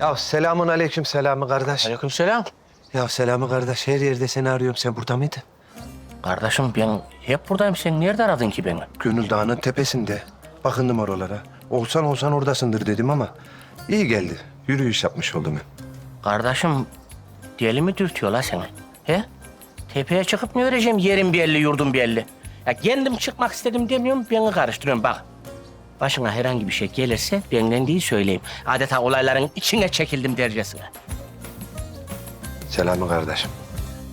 Ya selamun aleyküm selamı kardeş. Aleykümselam. Ya selamı kardeş her yerde seni arıyorum. Sen burada mıydın? Kardeşim ben hep buradayım. Sen nerede aradın ki beni? Gönül Dağı'nın tepesinde. Bakındım oralara. Olsan olsan oradasındır dedim ama iyi geldi. Yürüyüş yapmış oldum ben. Kardeşim deli mi dürtüyor la seni? He? Tepeye çıkıp ne vereceğim yerim belli, yurdum belli. Ya kendim çıkmak istedim demiyorum, beni karıştırıyorum bak. Başına herhangi bir şey gelirse benden değil söyleyeyim. Adeta olayların içine çekildim dercesine. Selamı kardeşim.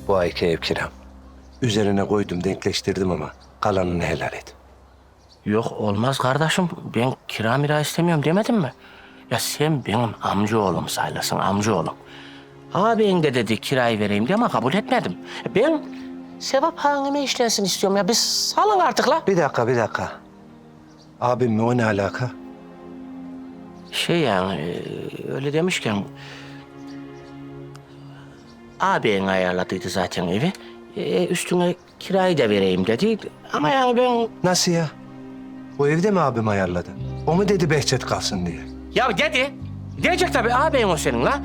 Bu ayki ev kiram. Üzerine koydum denkleştirdim ama kalanını helal et. Yok olmaz kardeşim. Ben kira mira istemiyorum demedim mi? Ya sen benim amcaoğlum saylasın amcaoğlum. Ağabeyin de dedi kirayı vereyim diye ama kabul etmedim. Ben sevap hanime işlensin istiyorum ya. Biz salın artık la. Bir dakika bir dakika. Abim mi o ne alaka? Şey yani e, öyle demişken... Ağabeyin ayarladıydı zaten evi. E, üstüne kirayı da vereyim dedi. Ama yani ben... Nasıl ya? Bu evde mi abim ayarladı? O mu dedi Behçet kalsın diye? Ya dedi. Diyecek tabii ağabeyin o senin la.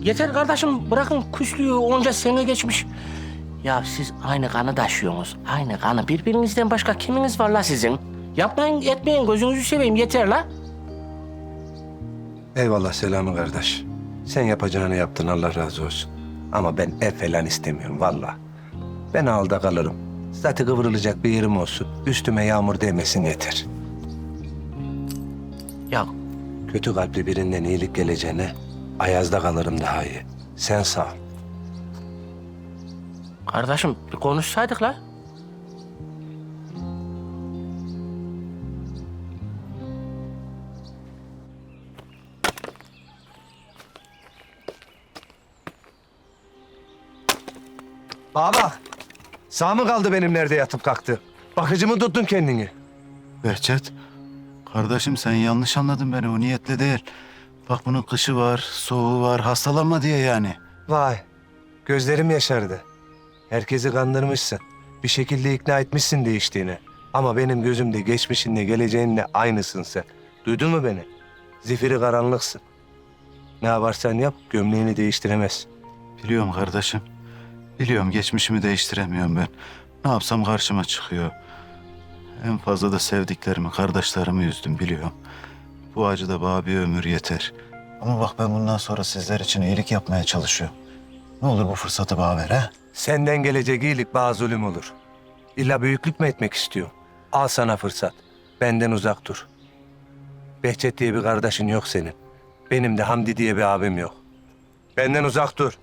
Yeter kardeşim bırakın küslüğü onca sene geçmiş. Ya siz aynı kanı taşıyorsunuz. Aynı kanı. Birbirinizden başka kiminiz var la sizin? Yapmayın etmeyin gözünüzü seveyim yeter la. Eyvallah selamı kardeş. Sen yapacağını yaptın Allah razı olsun. Ama ben ev falan istemiyorum vallahi. Ben alda kalırım. Zaten kıvrılacak bir yerim olsun. Üstüme yağmur değmesin yeter. Ya Kötü kalpli birinden iyilik geleceğine ayazda kalırım daha iyi. Sen sağ ol. Kardeşim bir konuşsaydık la. Bana bak. Sağ mı kaldı benim nerede yatıp kalktı? Bakıcı mı tuttun kendini? Behçet, kardeşim sen yanlış anladın beni. O niyetle değil. Bak bunun kışı var, soğuğu var. Hastalanma diye yani. Vay. Gözlerim yaşardı. Herkesi kandırmışsın. Bir şekilde ikna etmişsin değiştiğini. Ama benim gözümde geçmişinle geleceğinle aynısın sen. Duydun mu beni? Zifiri karanlıksın. Ne yaparsan yap gömleğini değiştiremez. Biliyorum kardeşim. Biliyorum geçmişimi değiştiremiyorum ben. Ne yapsam karşıma çıkıyor. En fazla da sevdiklerimi, kardeşlerimi üzdüm biliyorum. Bu acı da bana bir ömür yeter. Ama bak ben bundan sonra sizler için iyilik yapmaya çalışıyorum. Ne olur bu fırsatı bana ver ha? Senden gelecek iyilik bazı zulüm olur. İlla büyüklük mü etmek istiyor? Al sana fırsat. Benden uzak dur. Behçet diye bir kardeşin yok senin. Benim de Hamdi diye bir abim yok. Benden uzak dur.